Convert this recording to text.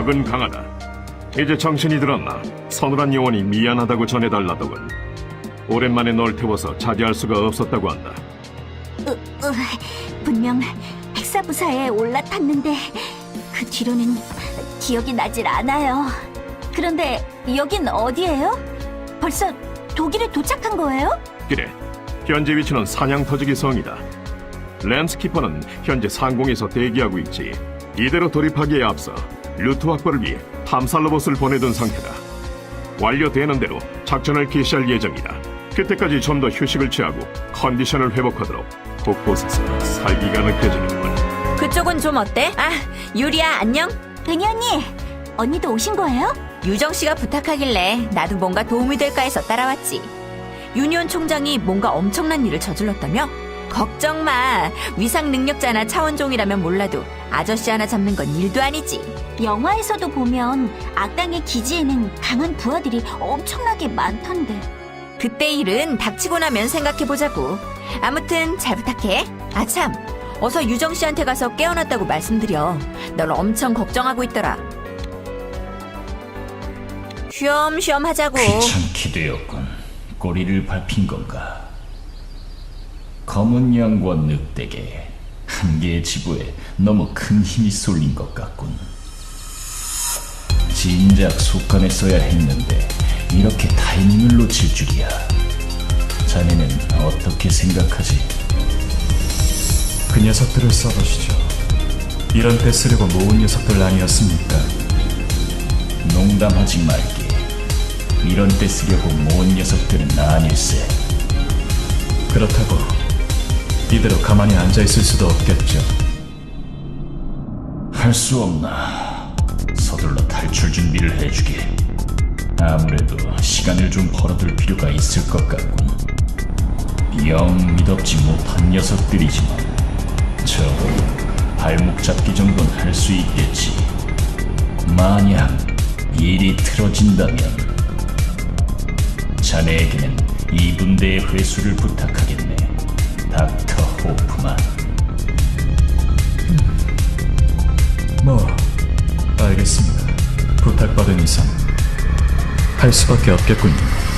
악은 강하다. 이제 정신이 들었나? 서늘한 영혼이 미안하다고 전해달라더군. 오랜만에 널 태워서 자제할 수가 없었다고 한다. 으, 으, 분명 핵사부사에 올라탔는데 그 뒤로는 기억이 나질 않아요. 그런데 여긴 어디예요? 벌써 독일에 도착한 거예요? 그래, 현재 위치는 사냥 터지기 성이다. 랜스키퍼는 현재 상공에서 대기하고 있지. 이대로 돌입하기에 앞서 루트 확보를 위해 탐사 로봇을 보내둔 상태다. 완료되는 대로 작전을 개시할 예정이다. 그때까지 좀 더 휴식을 취하고 컨디션을 회복하도록 곳곳에서 살기가 느껴지는군. 그쪽은 좀 어때? 아, 유리야, 안녕? 은희 언니, 언니도 오신 거예요? 유정 씨가 부탁하길래 나도 뭔가 도움이 될까 해서 따라왔지. 유니온 총장이 뭔가 엄청난 일을 저질렀다며? 걱정 마. 위상 능력자나 차원종이라면 몰라도 아저씨 하나 잡는 건 일도 아니지. 영화에서도 보면 악당의 기지에는 강한 부하들이 엄청나게 많던데. 그때 일은 닥치고 나면 생각해보자고. 아무튼 잘 부탁해. 아, 참. 어서 유정 씨한테 가서 깨어났다고 말씀드려. 널 엄청 걱정하고 있더라. 쉬엄쉬엄 하자고. 귀찮게 되었군. 꼬리를 밟힌 건가? 검은 양과 늑대게 한 개의 지부에 너무 큰 힘이 쏠린 것 같군. 진작 속감했어야 했는데 이렇게 타이밍을 놓칠 줄이야. 자네는 어떻게 생각하지? 그 녀석들을 써보시죠. 이런 때 쓰려고 모은 녀석들 아니었습니까? 농담하지 말게. 이런 때 쓰려고 모은 녀석들은 아닐세. 그렇다고 이대로 가만히 앉아 있을 수도 없겠죠. 할 수 없나. 서둘러 탈출 준비를 해주게. 아무래도 시간을 좀 벌어둘 필요가 있을 것 같군. 영 믿업지 못한 녀석들이지만 적어도 발목 잡기 정도는 할 수 있겠지. 만약 일이 틀어진다면 자네에게는 이 분대의 회수를 부탁하겠네. 부탁받은 이상 할 수밖에 없겠군요.